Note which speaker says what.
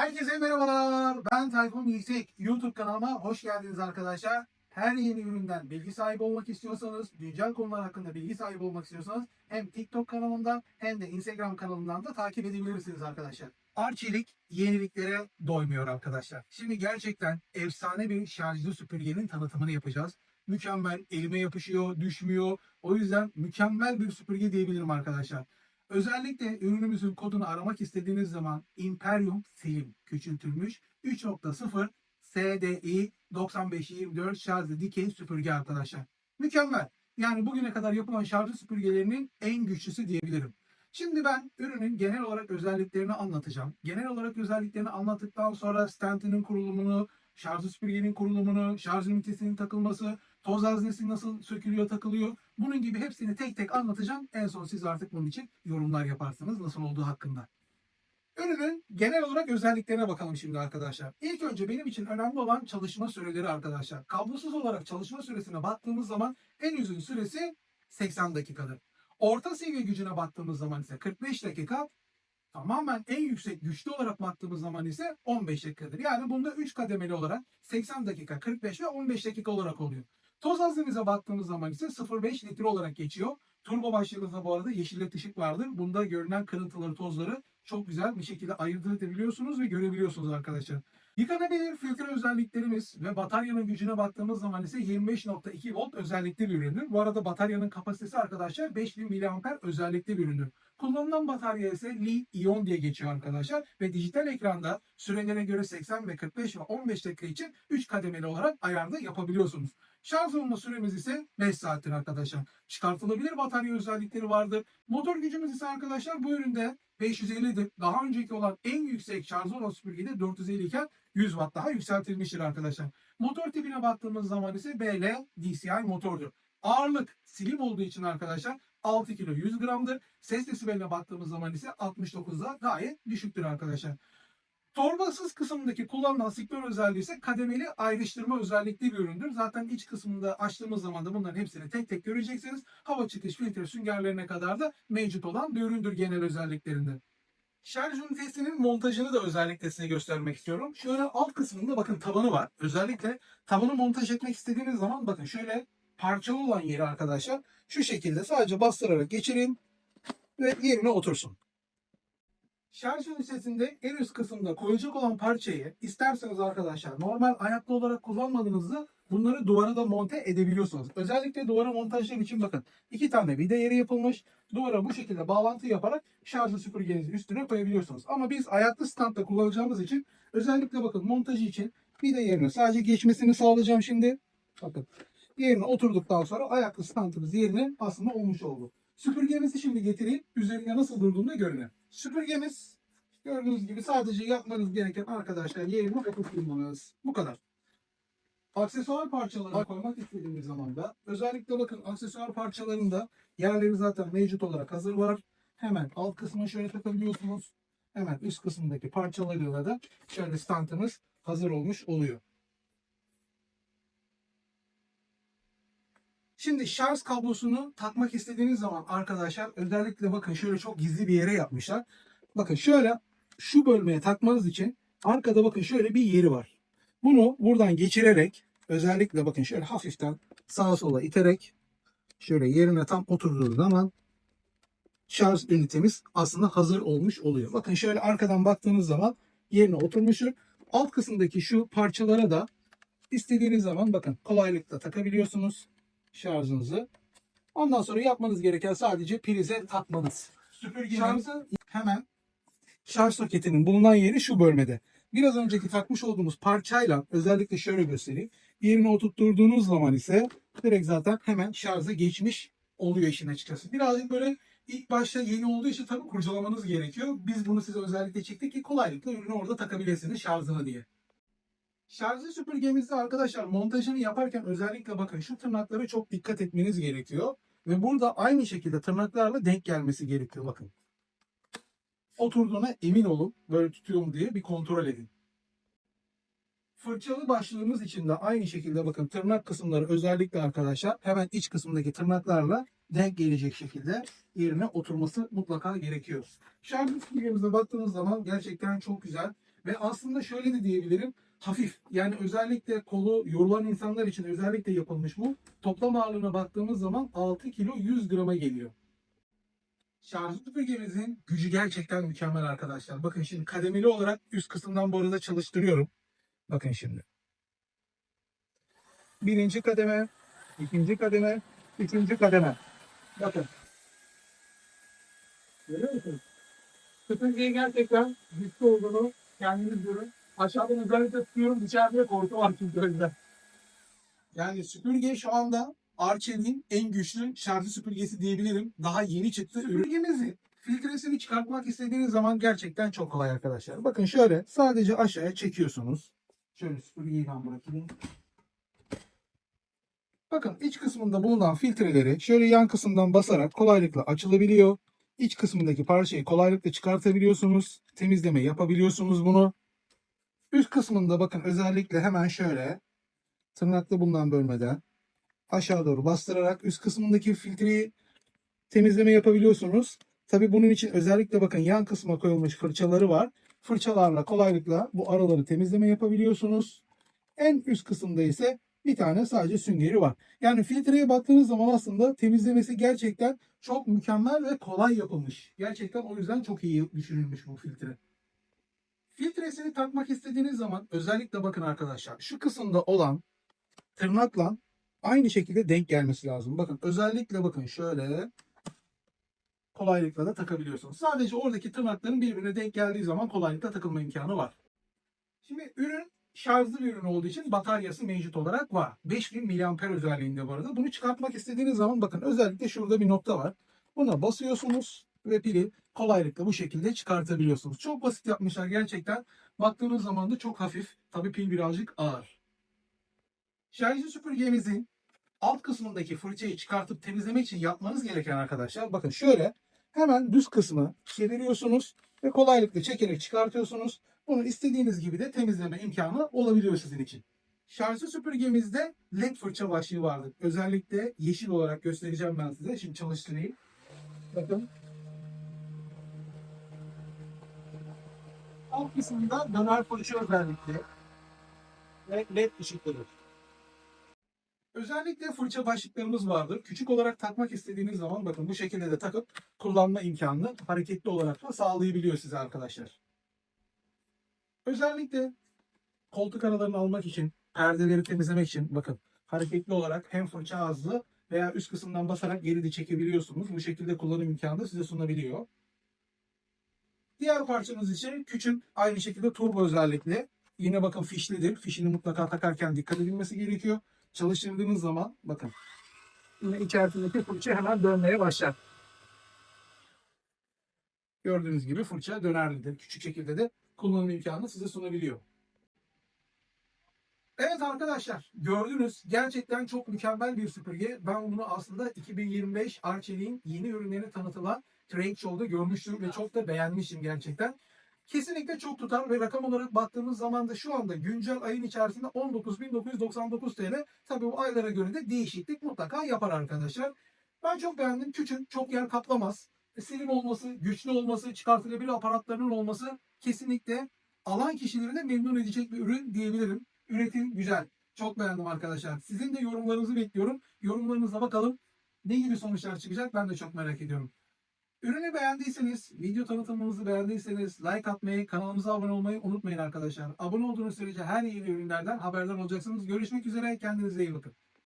Speaker 1: Herkese merhabalar. Ben Tayfun Yüksek. YouTube kanalıma hoş geldiniz arkadaşlar. Her yeni üründen bilgi sahibi olmak istiyorsanız, güncel konular hakkında bilgi sahibi olmak istiyorsanız hem TikTok kanalımdan hem de Instagram kanalımdan da takip edebilirsiniz arkadaşlar. Arçelik yeniliklere doymuyor arkadaşlar. Şimdi gerçekten efsane bir şarjlı süpürgenin tanıtımını yapacağız. Mükemmel, elime yapışıyor, düşmüyor. O yüzden mükemmel bir süpürge diyebilirim arkadaşlar. Özellikle ürünümüzün kodunu aramak istediğiniz zaman Imperium Slim küçültülmüş 3.0 SDI 9524 şarjlı dikey süpürge arkadaşlar. Mükemmel. Yani bugüne kadar yapılan şarjlı süpürgelerinin en güçlüsü diyebilirim. Şimdi ben ürünün genel olarak özelliklerini anlatacağım. Genel olarak özelliklerini anlattıktan sonra stentinin kurulumunu, şarjlı süpürgenin kurulumunu, şarj ünitesinin takılması, toz haznesi nasıl sökülüyor, takılıyor. Bunun gibi hepsini tek tek anlatacağım. En son siz artık bunun için yorumlar yaparsınız nasıl olduğu hakkında. Ürünün genel olarak özelliklerine bakalım şimdi arkadaşlar. İlk önce benim için önemli olan çalışma süreleri arkadaşlar. Kablosuz olarak çalışma süresine baktığımız zaman en uzun süresi 80 dakikadır. Orta seviye gücüne baktığımız zaman ise 45 dakika. Tamamen en yüksek güçlü olarak baktığımız zaman ise 15 dakikadır. Yani bunda 3 kademeli olarak 80 dakika, 45 ve 15 dakika olarak oluyor. Toz haznemize baktığımız zaman ise 0.5 litre olarak geçiyor. Turbo başlığımızda bu arada yeşil led ışık vardır. Bunda görünen kırıntıları, tozları çok güzel bir şekilde ayırt edebiliyorsunuz ve görebiliyorsunuz arkadaşlar. Yıkanabilir filtre özelliklerimiz ve bataryanın gücüne baktığımız zaman ise 25.2 volt özellikli bir üründür. Bu arada bataryanın kapasitesi arkadaşlar 5000 mAh özellikli bir üründür. Kullanılan batarya ise Li-ion diye geçiyor arkadaşlar ve dijital ekranda sürelere göre 80 ve 45 ve 15 dakika için 3 kademeli olarak ayarda yapabiliyorsunuz. Şarj olma süremiz ise 5 saattir arkadaşlar. Çıkartılabilir batarya özellikleri vardır. Motor gücümüz ise arkadaşlar bu üründe 550'dir. Daha önceki olan en yüksek şarj olan süpürgede 450 iken 100 watt daha yükseltilmiştir arkadaşlar. Motor tipine baktığımız zaman ise BL DCI motordur. Ağırlık slim olduğu için arkadaşlar 6 kilo 100 gramdır. Ses desibeline baktığımız zaman ise 69'da gayet düşüktür arkadaşlar. Torbasız kısımdaki kullanılan siklon özelliği ise kademeli ayrıştırma özellikli bir üründür. Zaten iç kısmında açtığımız zaman da bunların hepsini tek tek göreceksiniz. Hava çıkış filtre süngerlerine kadar da mevcut olan bir üründür genel özelliklerinde. Şarj ünitesinin montajını da özellikle size göstermek istiyorum. Şöyle alt kısmında bakın tabanı var. Özellikle tabanı montaj etmek istediğiniz zaman bakın şöyle parçalı olan yeri arkadaşlar şu şekilde sadece bastırarak geçirin ve yerine otursun. Şarj ünitesinde en üst kısımda koyacak olan parçayı isterseniz arkadaşlar normal ayaklı olarak kullanmadığınızda bunları duvara da monte edebiliyorsunuz. Özellikle duvara montajlar için bakın iki tane vida yeri yapılmış. Duvara bu şekilde bağlantı yaparak şarjlı süpürgenizi üstüne koyabiliyorsunuz. Ama biz ayaklı standta kullanacağımız için özellikle bakın montajı için vida yerine sadece geçmesini sağlayacağım şimdi. Bakın yerine oturduktan sonra ayaklı standımız yerine aslında olmuş oldu. Süpürgemizi şimdi getireyim. Üzerinde nasıl durduğunu görün. Süpürgemiz gördüğünüz gibi sadece yapmanız gereken arkadaşlar yerine oturtmanız. Bu kadar. Aksesuar parçalarını koymak istediğimiz zaman da özellikle bakın aksesuar parçalarında yerleri zaten mevcut olarak hazır var. Hemen alt kısmına şöyle takabiliyorsunuz. Hemen üst kısımdaki parçalarıyla da şöyle standımız hazır olmuş oluyor. Şimdi şarj kablosunu takmak istediğiniz zaman arkadaşlar özellikle bakın şöyle çok gizli bir yere yapmışlar. Bakın şöyle şu bölmeye takmanız için arkada bakın şöyle bir yeri var. Bunu buradan geçirerek özellikle bakın şöyle hafiften sağa sola iterek şöyle yerine tam oturduğu zaman şarj ünitemiz aslında hazır olmuş oluyor. Bakın şöyle arkadan baktığınız zaman yerine oturmuştur. Alt kısımdaki şu parçalara da istediğiniz zaman bakın kolaylıkla takabiliyorsunuz şarjınızı. Ondan sonra yapmanız gereken sadece prize takmanız. Süpürgemizin hemen şarj soketinin bulunan yeri şu bölmede. Biraz önceki takmış olduğumuz parçayla özellikle şöyle göstereyim. Yerine oturtturduğunuz zaman ise direkt zaten hemen şarja geçmiş oluyor işin açıkçası. Birazcık böyle ilk başta yeni olduğu için tabii kurcalamanız gerekiyor. Biz bunu size özellikle çektik ki kolaylıkla ürünü orada takabilirsiniz şarjına diye. Şarjlı süpürgemizde arkadaşlar montajını yaparken özellikle bakın şu tırnaklara çok dikkat etmeniz gerekiyor. Ve burada aynı şekilde tırnaklarla denk gelmesi gerekiyor bakın. Oturduğuna emin olun. Böyle tutuyor mu diye bir kontrol edin. Fırçalı başlığımız için de aynı şekilde bakın tırnak kısımları özellikle arkadaşlar hemen iç kısımdaki tırnaklarla denk gelecek şekilde yerine oturması mutlaka gerekiyor. Şarj süpürgemize baktığınız zaman gerçekten çok güzel Ve aslında şöyle de diyebilirim. Hafif. Yani özellikle kolu yorulan insanlar için özellikle yapılmış bu. Toplam ağırlığına baktığımız zaman 6 kilo 100 grama geliyor. Şarj süpürgemizin gücü gerçekten mükemmel arkadaşlar. Bakın şimdi kademeli olarak üst kısımdan bu arada çalıştırıyorum. Bakın şimdi. Birinci kademe, ikinci kademe, üçüncü kademe. Bakın. Görüyor musunuz? Süpürgeyi gerçekten güçlü olduğunu kendiniz görün. Aşağıdan özellikle tutuyorum. Dışarıda korku var çünkü o yüzden. Yani süpürge şu anda Arçelik'in en güçlü şarjı süpürgesi diyebilirim. Daha yeni çıktı. Süpürgemizin filtresini çıkartmak istediğiniz zaman gerçekten çok kolay arkadaşlar. Bakın şöyle sadece aşağıya çekiyorsunuz. Şöyle süpürgeyi ben bırakayım. Bakın iç kısmında bulunan filtreleri şöyle yan kısımdan basarak kolaylıkla açılabiliyor. İç kısmındaki parçayı kolaylıkla çıkartabiliyorsunuz. Temizleme yapabiliyorsunuz bunu. Üst kısmında bakın özellikle hemen şöyle tırnaklı bulunan bölmeden aşağı doğru bastırarak üst kısmındaki filtreyi temizleme yapabiliyorsunuz. Tabi bunun için özellikle bakın yan kısma koyulmuş fırçaları var. Fırçalarla kolaylıkla bu araları temizleme yapabiliyorsunuz. En üst kısımda ise bir tane sadece süngeri var. Yani filtreye baktığınız zaman aslında temizlemesi gerçekten çok mükemmel ve kolay yapılmış. Gerçekten o yüzden çok iyi düşünülmüş bu filtre. Filtresini takmak istediğiniz zaman özellikle bakın arkadaşlar şu kısımda olan tırnakla aynı şekilde denk gelmesi lazım. Bakın özellikle bakın şöyle kolaylıkla da takabiliyorsunuz. Sadece oradaki tırnakların birbirine denk geldiği zaman kolaylıkla takılma imkanı var. Şimdi ürün şarjlı bir ürün olduğu için bataryası mevcut olarak var. 5000 mAh özelliğinde bu arada. Bunu çıkartmak istediğiniz zaman bakın özellikle şurada bir nokta var. Buna basıyorsunuz ve pili kolaylıkla bu şekilde çıkartabiliyorsunuz. Çok basit yapmışlar gerçekten. Baktığınız zaman da çok hafif. Tabii pil birazcık ağır. Şarjlı süpürgemizin alt kısmındaki fırçayı çıkartıp temizlemek için yapmanız gereken arkadaşlar bakın şöyle hemen düz kısmı çeviriyorsunuz ve kolaylıkla çekerek çıkartıyorsunuz. Bunu istediğiniz gibi de temizleme imkanı olabiliyor sizin için. Şarjlı süpürgemizde led fırça başlığı vardır. Özellikle yeşil olarak göstereceğim ben size. Şimdi çalıştırayım. Bakın. Alt kısmında döner fırça özellikle ve led ışıklıdır. Özellikle fırça başlıklarımız vardır. Küçük olarak takmak istediğiniz zaman bakın bu şekilde de takıp kullanma imkanını hareketli olarak da sağlayabiliyor size arkadaşlar. Özellikle koltuk aralarını almak için, perdeleri temizlemek için bakın hareketli olarak hem fırça ağızlı veya üst kısımdan basarak geri de çekebiliyorsunuz. Bu şekilde kullanım imkanı size sunabiliyor. Diğer parçamız için küçük aynı şekilde turbo özellikle. Yine bakın fişlidir. Fişini mutlaka takarken dikkat edilmesi gerekiyor. Çalıştırdığınız zaman bakın yine içerisindeki fırça hemen dönmeye başlar. Gördüğünüz gibi fırça dönerlidir. Küçük şekilde de kullanım imkanı size sunabiliyor. Evet arkadaşlar gördünüz gerçekten çok mükemmel bir süpürge. Ben bunu aslında 2025 Arçelik'in yeni ürünlerini tanıtılan Trade Show'da görmüştüm ve çok da beğenmişim gerçekten. Kesinlikle çok tutar ve rakam olarak baktığımız zaman da şu anda güncel ayın içerisinde 19.999 TL. Tabii bu aylara göre de değişiklik mutlaka yapar arkadaşlar. Ben çok beğendim. Küçük, çok yer kaplamaz. Slim olması, güçlü olması, çıkartılabilir aparatlarının olması kesinlikle alan kişileri de memnun edecek bir ürün diyebilirim. Üretim güzel. Çok beğendim arkadaşlar. Sizin de yorumlarınızı bekliyorum. Yorumlarınıza bakalım ne gibi sonuçlar çıkacak ben de çok merak ediyorum. Ürünü beğendiyseniz, video tanıtımımızı beğendiyseniz like atmayı, kanalımıza abone olmayı unutmayın arkadaşlar. Abone olduğunuz sürece her yeni ürünlerden haberdar olacaksınız. Görüşmek üzere, kendinize iyi bakın.